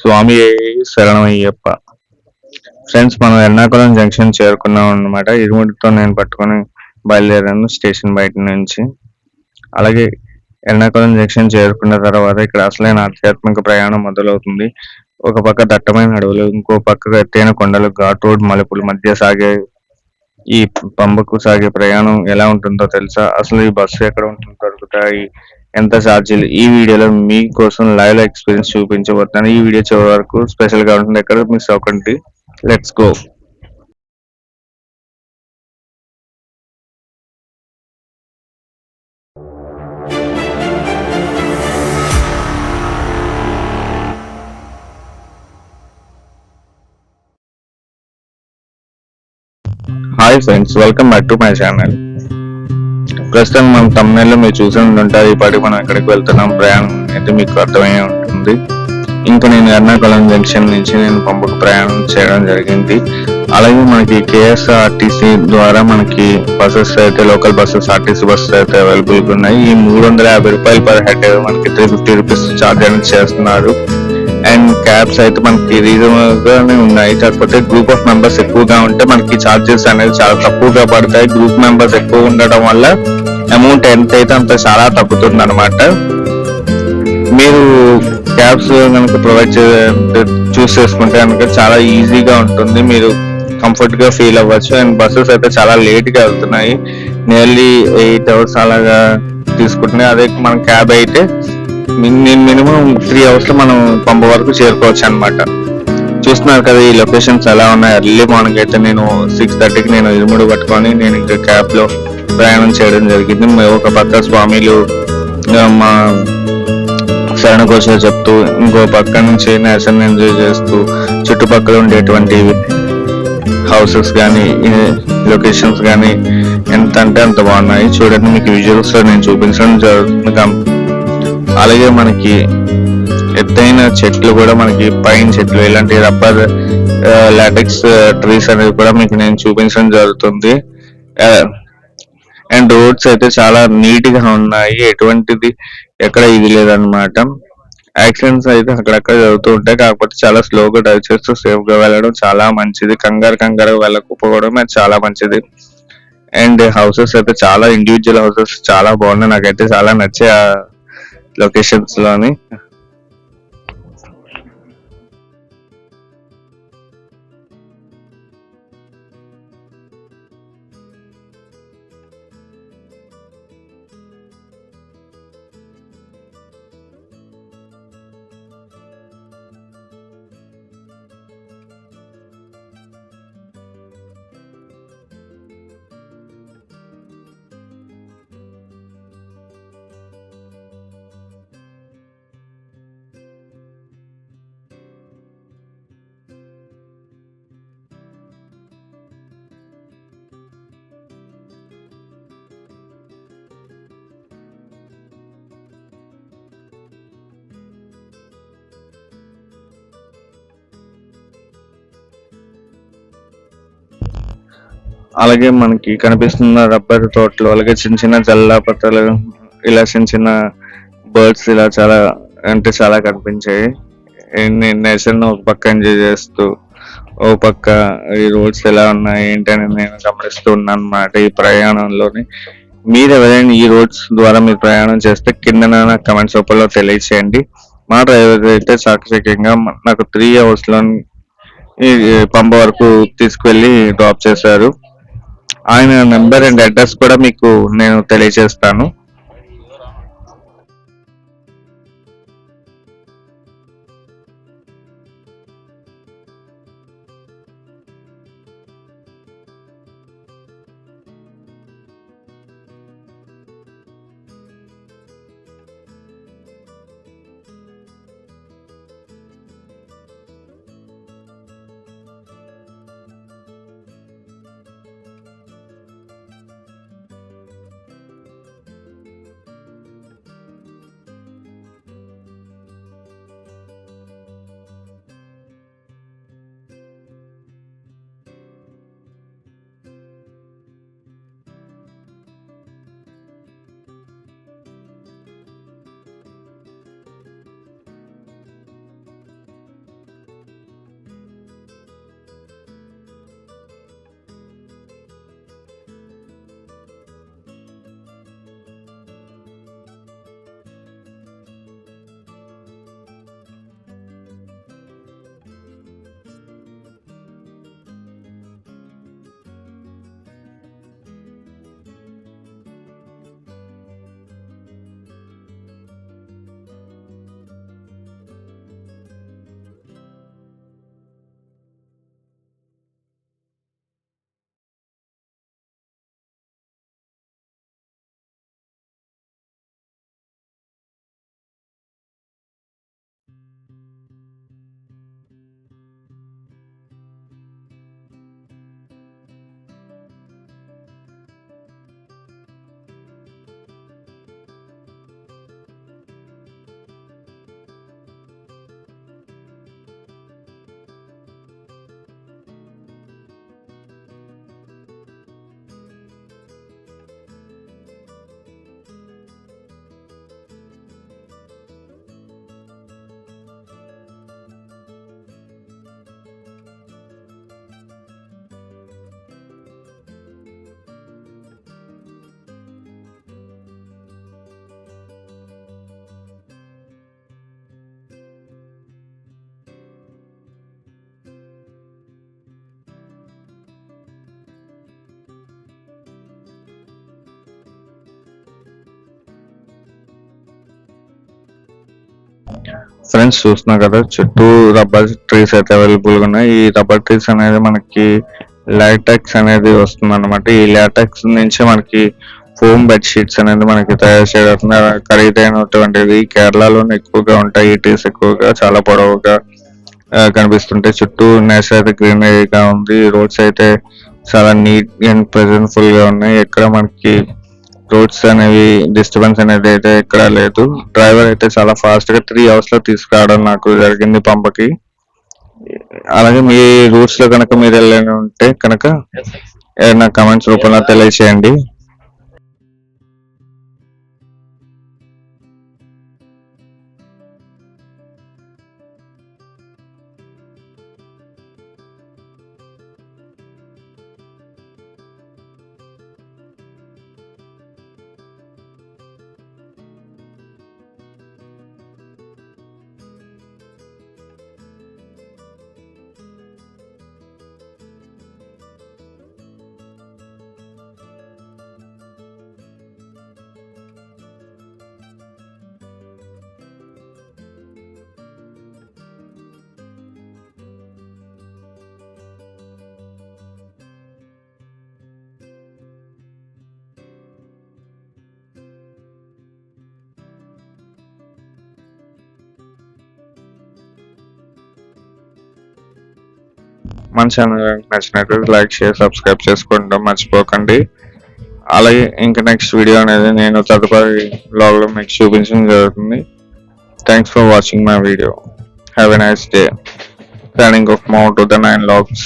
స్వామి శరణమయ్యప్ప. ఫ్రెండ్స్ మనం ఎర్నాకుళం జంక్షన్ చేరుకున్నాం అన్నమాట ఇరుముడితో నేను పట్టుకొని బయలుదేరాను స్టేషన్ బయట నుంచి. అలాగే ఎర్నాకుళం జంక్షన్ చేరుకున్న తర్వాత ఇక్కడ అసలైన ఆధ్యాత్మిక ప్రయాణం మొదలవుతుంది. ఒక పక్క దట్టమైన అడవులు ఇంకో పక్క ఎత్తైన కొండలు ఘాట్ రోడ్ మలుపుల మధ్య సాగే ఈ పంబకు సాగే ప్రయాణం ఎలా ఉంటుందో తెలుసా? అసలు ఈ బస్సు ఎక్కడ ఉంటుందో? దొరుకుతాయి? ఎంత ఛార్జీలు ఈ వీడియోలో మీకోసం లైవ్లో ఎక్స్పీరియన్స్ చూపించబోతున్నాను. ఈ వీడియో చివరి వరకు స్పెషల్గా ఉంటుంది. ఎక్కడ మిస్ అవ్వకండి. Let's go hi friends welcome back to my channel ప్రస్తుతం మనం తమిళలో మీరు చూసి ఉంటారు ఇప్పటికి మనం ఎక్కడికి వెళ్తున్నాం ప్రయాణం అయితే మీకు అర్థమై ఉంటుంది. ఇంకా నేను ఎర్నాకుళం జంక్షన్ నుంచి నేను పంపకు ప్రయాణం చేయడం జరిగింది. అలాగే మనకి కేఎస్ఆర్టీసీ ద్వారా మనకి బస్సెస్ అయితే లోకల్ బస్సెస్ ఆర్టీసీ బస్సెస్ అయితే అవైలబుల్ ఉన్నాయి. ఈ మూడు వందల యాభై రూపాయలు పర్ హెడ్ మనకి త్రీ ఫిఫ్టీ రూపీస్ ఛార్జ్ అనేది చేస్తున్నారు. అండ్ క్యాబ్స్ అయితే మనకి రీజనబుల్గానే ఉన్నాయి. కాకపోతే గ్రూప్ ఆఫ్ మెంబర్స్ ఎక్కువగా ఉంటే మనకి ఛార్జెస్ అనేది చాలా తక్కువగా పడతాయి. గ్రూప్ మెంబర్స్ ఎక్కువ ఉండడం వల్ల అమౌంట్ ఎంత అయితే అంత చాలా తగ్గుతుంది అనమాట మీరు క్యాబ్స్ కనుక ప్రొవైడ్ చే చూస్ చేసుకుంటే కనుక చాలా ఈజీగా ఉంటుంది. మీరు కంఫర్ట్గా ఫీల్ అవ్వచ్చు. అండ్ బస్సెస్ అయితే చాలా లేట్గా వెళ్తున్నాయి. నియర్లీ ఎయిట్ అవర్స్ అలాగా తీసుకుంటున్నాయి. అదే మన క్యాబ్ అయితే మినిమం త్రీ అవర్స్లో మనం పంప వరకు చేరుకోవచ్చు అన్నమాట. చూస్తున్నారు కదా ఈ లొకేషన్స్ ఎలా ఉన్నాయి. ఎర్లీ మార్నింగ్ అయితే నేను సిక్స్ థర్టీకి నేను ఇరుముడు పట్టుకొని నేను ఇంకా క్యాబ్లో ప్రయాణం చేయడం జరిగింది. ఒక పక్క స్వామిలు మా శరణకోశ చెప్తూ ఇంకో పక్క నుంచి నేషన్ ఎంజాయ్ చేస్తూ చుట్టుపక్కల ఉండేటువంటి హౌసెస్ కానీ లొకేషన్స్ కానీ ఎంత అంటే అంత బాగున్నాయి. చూడండి మీకు విజువల్స్లో నేను చూపించడం జరుగుతుంది. అలాగే మనకి ఎత్తైన చెట్లు కూడా మనకి పైన చెట్లు ఇలాంటి రబ్బర్ లాటెక్స్ ట్రీస్ అనేవి కూడా మీకు నేను చూపించడం జరుగుతుంది. అండ్ రోడ్స్ అయితే చాలా నీట్గా ఉన్నాయి. ఎటువంటిది ఎక్కడ ఇది లేదనమాట యాక్సిడెంట్స్ అయితే అక్కడక్కడ జరుగుతూ ఉంటాయి. కాకపోతే చాలా స్లోగా డ్రైవ్ చేస్తూ సేఫ్గా వెళ్ళడం చాలా మంచిది. కంగారు కంగారు వెళ్ళకపోవడం చాలా మంచిది. అండ్ హౌసెస్ అయితే చాలా ఇండివిజువల్ హౌసెస్ చాలా బాగున్నాయి. నాకైతే చాలా నచ్చే locations లోని అలాగే మనకి కనిపిస్తున్న రబ్బర్ తోటలు అలాగే చిన్న చిన్న జల్లాపతలు ఇలా చిన్న చిన్న బర్డ్స్ ఇలా చాలా అంటే చాలా కనిపించాయి. నేచర్ను ఒక పక్క ఎంజాయ్ చేస్తూ ఓ పక్క ఈ రోడ్స్ ఎలా ఉన్నాయి ఏంటని నేను గమనిస్తూ ఉన్నాను అన్నమాట ఈ ప్రయాణంలోని. మీరు ఎవరైనా ఈ రోడ్స్ ద్వారా మీరు ప్రయాణం చేస్తే కింద నాకు కమెంట్స్ రూపంలో తెలియచేయండి. మా డ్రైవర్ అయితే చాకచక్యంగా నాకు త్రీ అవర్స్లో ఈ పంప వరకు తీసుకువెళ్ళి డ్రాప్ చేశారు. ఆయన నెంబర్ అండ్ అడ్రస్ కూడా మీకు నేను తెలియజేస్తాను. ఫ్రెండ్స్ చూస్తున్నా కదా చుట్టూ రబ్బర్ ట్రీస్ అయితే అవైలబుల్గా ఉన్నాయి. ఈ రబ్బర్ ట్రీస్ అనేది మనకి లాటెక్స్ అనేది వస్తుంది అనమాట ఈ లాటెక్స్ నుంచి మనకి ఫోమ్ బెడ్ షీట్స్ అనేది మనకి తయారు చేయడం ఖరీదైనటువంటిది. కేరళలోనే ఎక్కువగా ఉంటాయి ఈ ట్రీస్ ఎక్కువగా చాలా పొడవుగా కనిపిస్తుంటాయి. చుట్టూ నేచర్ అయితే గ్రీనరీగా ఉంది. రోడ్స్ అయితే చాలా నీట్ అండ్ ప్రెజెంట్ఫుల్గా ఉన్నాయి. ఎక్కడ మనకి రోడ్స్ అనేవి డిస్టర్బెన్స్ అనేది అయితే ఎక్కడ లేదు. డ్రైవర్ అయితే చాలా ఫాస్ట్గా త్రీ అవర్స్లో తీసుకురావడం నాకు జరిగింది పంపకి. అలాగే మీ రూట్స్లో కనుక మీరు వెళ్ళని ఉంటే కనుక ఏదైనా కమెంట్స్ రూపంలో తెలియచేయండి. మన ఛానల్ నచ్చినట్టు లైక్ షేర్ సబ్స్క్రైబ్ చేసుకోవడం మర్చిపోకండి. అలాగే ఇంకా నెక్స్ట్ వీడియో అనేది నేను తదుపరి బ్లాగ్లో లో మీకు చూపించడం జరుగుతుంది. Thanks for watching my video have a nice day planning of mount to the nine logs